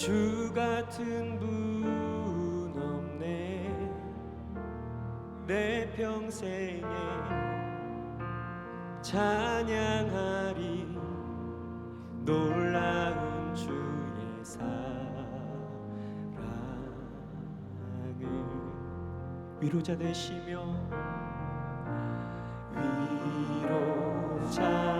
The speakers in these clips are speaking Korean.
주 같은 분 없네. 내 평생에 찬양하리 놀라운 주의 사랑을. 위로자 되시며 위로자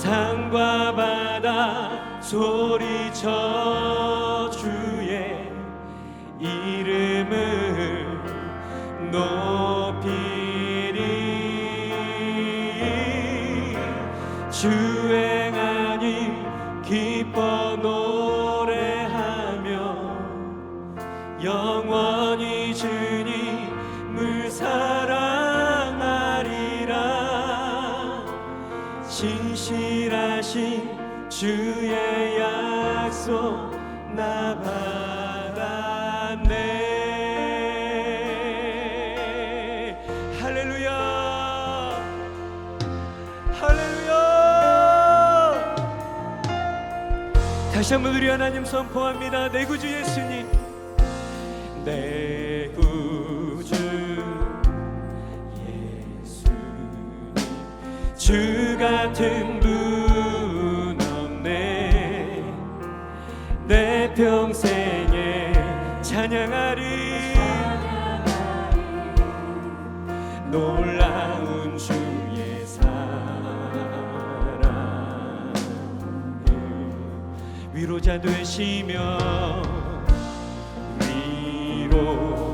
산과 바다 소리쳐 주의 이름을 높이리. 주행하니 기뻐 노래하며 영원히 주님을 사랑하리라. 신실 하신 주의 약속 나 받았네. 할렐루야. 할렐루야. 다시 한번 우리 하나님 선포합니다. 내 구주 예수님. 내 구주 예수님. 주 같은 평생에 찬양하리. 놀라운 주의 사랑 위로자 되시며 위로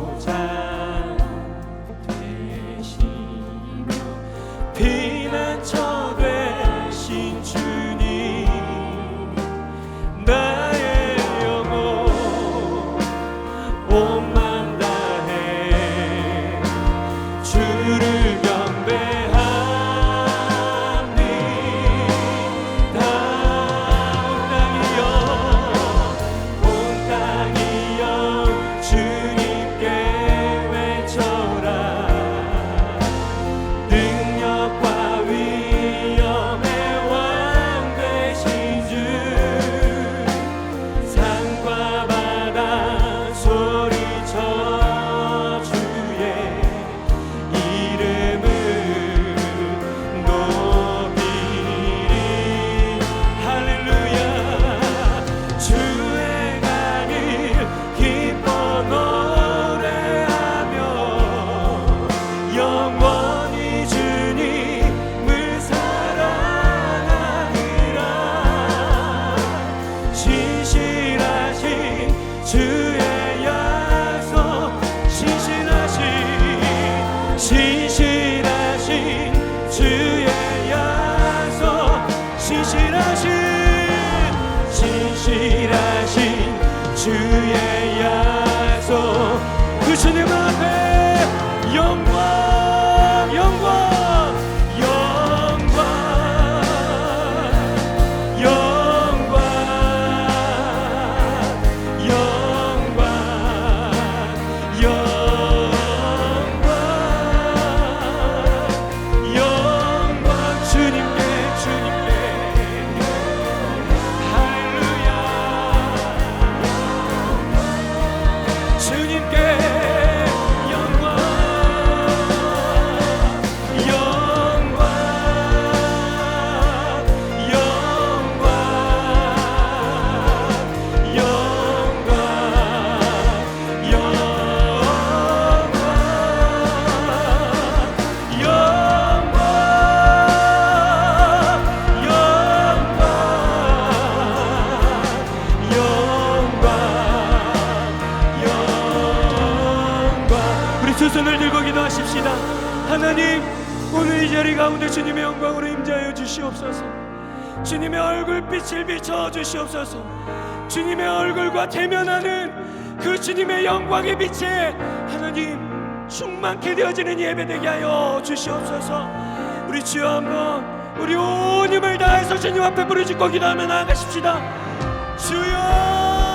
손을 들고 기도하십시다. 하나님 오늘 이 자리 가운데 주님의 영광으로 임재하여 주시옵소서. 주님의 얼굴빛을 비춰 주시옵소서. 주님의 얼굴과 대면하는 그 주님의 영광의 빛에 하나님 충만케 되어지는 예배되게 하여 주시옵소서. 우리 주여 한번 우리 온 힘을 다해서 주님 앞에 부르짖고 기도하며 나아가십시다. 주여